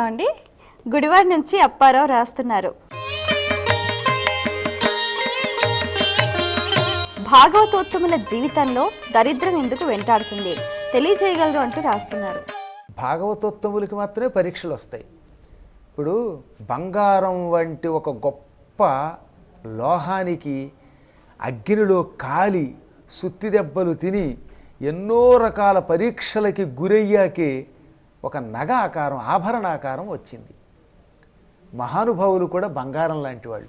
అండి. గుడివాడ నుంచి అప్పారావు రాస్తున్నారు. భాగవతోత్తముల జీవితంలో దరిద్రం ఎందుకు వెంటాడుతుంది? తెలియజేయగలరు అంటూ రాస్తున్నారు. భాగవతోత్తములకి మాత్రమే పరీక్షలు వస్తాయి. ఇప్పుడు బంగారం వంటి ఒక గొప్ప లోహానికి అగ్నిలో కాలి సుత్తి దెబ్బలు తిని ఎన్నో రకాల పరీక్షలకి గురయ్యాకే ఒక నగ ఆకారం ఆభరణాకారం వచ్చింది. మహానుభావులు కూడా బంగారం లాంటి వాళ్ళు.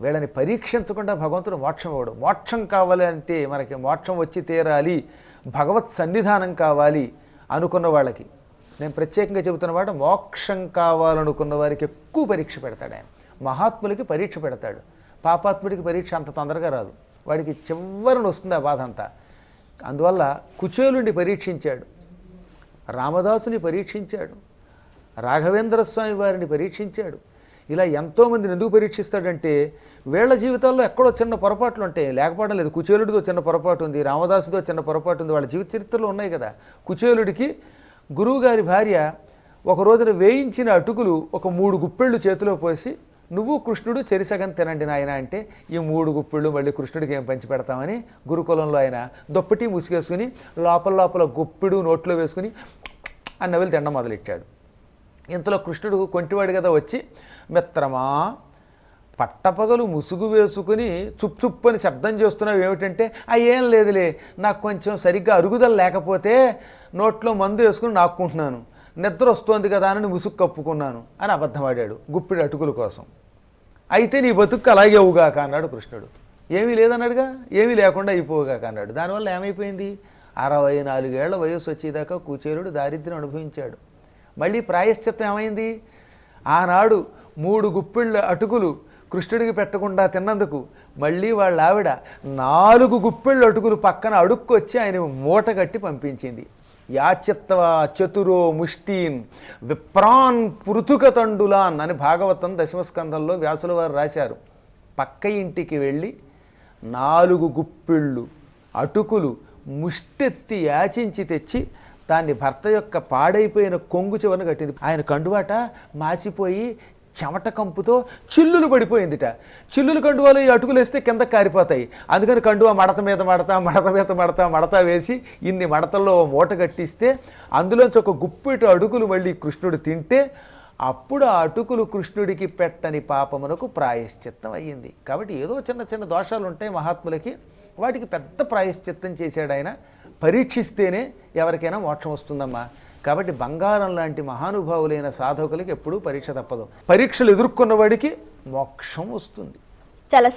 వీళ్ళని పరీక్షించకుండా భగవంతుడు మోక్షం ఇవ్వడు. మోక్షం కావాలి అంటే మనకి మోక్షం వచ్చి తీరాలి భగవత్ సన్నిధానం కావాలి అనుకున్న వాళ్ళకి. నేను ప్రత్యేకంగా చెబుతున్నమాట మోక్షం కావాలనుకున్న వారికి ఎక్కువ పరీక్ష పెడతాడు ఆయన. మహాత్ములకి పరీక్ష పెడతాడు. పాపాత్ముడికి పరీక్ష అంత తొందరగా రాదు. వాడికి చివరిని వస్తుంది ఆ బాధ అంతా. అందువల్ల కుచేలుండి పరీక్షించాడు. రామదాసుని పరీక్షించాడు. రాఘవేంద్ర స్వామి వారిని పరీక్షించాడు. ఇలా ఎంతోమందిని ఎందుకు పరీక్షిస్తాడంటే వీళ్ళ జీవితాల్లో ఎక్కడో చిన్న పొరపాట్లు ఉంటాయి. లేకపోవడం లేదు కుచేలుడితో చిన్న పొరపాటు ఉంది రామదాసుతో చిన్న పొరపాటు ఉంది. వాళ్ళ జీవిత చరిత్రలో ఉన్నాయి కదా. కుచేలుడికి గురువుగారి భార్య ఒక రోజున వేయించిన అటుకులు ఒక మూడు గుప్పెళ్ళు చేతిలో పోసి నువ్వు కృష్ణుడు చెరిసగం తినండి నాయన అంటే ఈ మూడు గుప్పిళ్ళు మళ్ళీ కృష్ణుడికి ఏం పంచి పెడతామని గురుకులంలో ఆయన దొప్పటి ముసుగేసుకుని లోపల లోపల గుప్పిడు నోట్లో వేసుకుని ఆ నవ్వులు తినడం మొదలెట్టాడు. ఇంతలో కృష్ణుడు కొంటివాడు కదా వచ్చి మిత్రమా పట్టపగలు ముసుగు వేసుకుని చుప్ చుప్ అని శబ్దం చేస్తున్నావు ఏమిటంటే ఆ ఏం లేదులే నాకు కొంచెం సరిగ్గా అరుగుదల లేకపోతే నోట్లో మందు వేసుకుని నాక్కుంటున్నాను. నిద్ర వస్తోంది కదా అని ముసుగు కప్పుకున్నాను అని అబద్ధమాడాడు గుప్పిడి అటుకుల కోసం. అయితే నీ బతుకు అలాగే అవుగాక అన్నాడు కృష్ణుడు. ఏమీ లేదన్నాడుగా? ఏమీ లేకుండా అయిపోగాక అన్నాడు. దానివల్ల ఏమైపోయింది? అరవై నాలుగేళ్ళ వయసు వచ్చేదాకా కుచేలుడు దారిద్ర్యం అనుభవించాడు. మళ్ళీ ప్రాయశ్చిత్తం ఏమైంది? ఆనాడు మూడు గుప్పిళ్ళ అటుకులు కృష్ణుడికి పెట్టకుండా తిన్నందుకు మళ్ళీ వాళ్ళ ఆవిడ నాలుగు గుప్పిళ్ళ అటుకులు పక్కన అడుక్కొచ్చి ఆయన మూట కట్టి పంపించింది. యాచిత్వ చతురో ముష్టీన్ విప్రాన్ పృథుక తండులాన్ అని భాగవతం దశమస్కంధంలో వ్యాసుల వారు రాశారు. పక్క ఇంటికి వెళ్ళి నాలుగు గుప్పిళ్ళు అటుకులు ముష్టెత్తి యాచించి తెచ్చి దాన్ని భర్త యొక్క పాడైపోయిన కొంగు చివరన కట్టింది. ఆయన కండువాట మాసిపోయి చెమట కంపుతో చిల్లులు పడిపోయిందిట. చిల్లులు కండువాలు ఈ అటుకులు వేస్తే కింద కారిపోతాయి. అందుకని కండువా మడత మీద మడత మడత మీద మడత మడత వేసి ఇన్ని మడతల్లో మూట కట్టిస్తే అందులోంచి ఒక గుప్పిటి అడుగులు మళ్ళీ కృష్ణుడు తింటే అప్పుడు ఆ అటుకులు కృష్ణుడికి పెట్టని పాపమునకు ప్రాయశ్చిత్తం అయ్యింది. కాబట్టి ఏదో చిన్న చిన్న దోషాలు ఉంటాయి మహాత్ములకి. వాటికి పెద్ద ప్రాయశ్చిత్తం చేశాడు ఆయన. పరీక్షిస్తేనే ఎవరికైనా మోక్షం వస్తుందమ్మా. కాబట్టి బంగారం లాంటి మహానుభావులైన సాధకులకి ఎప్పుడూ పరీక్ష తప్పదు. పరీక్షలు ఎదుర్కొన్న వాడికి మోక్షం వస్తుంది. చాలా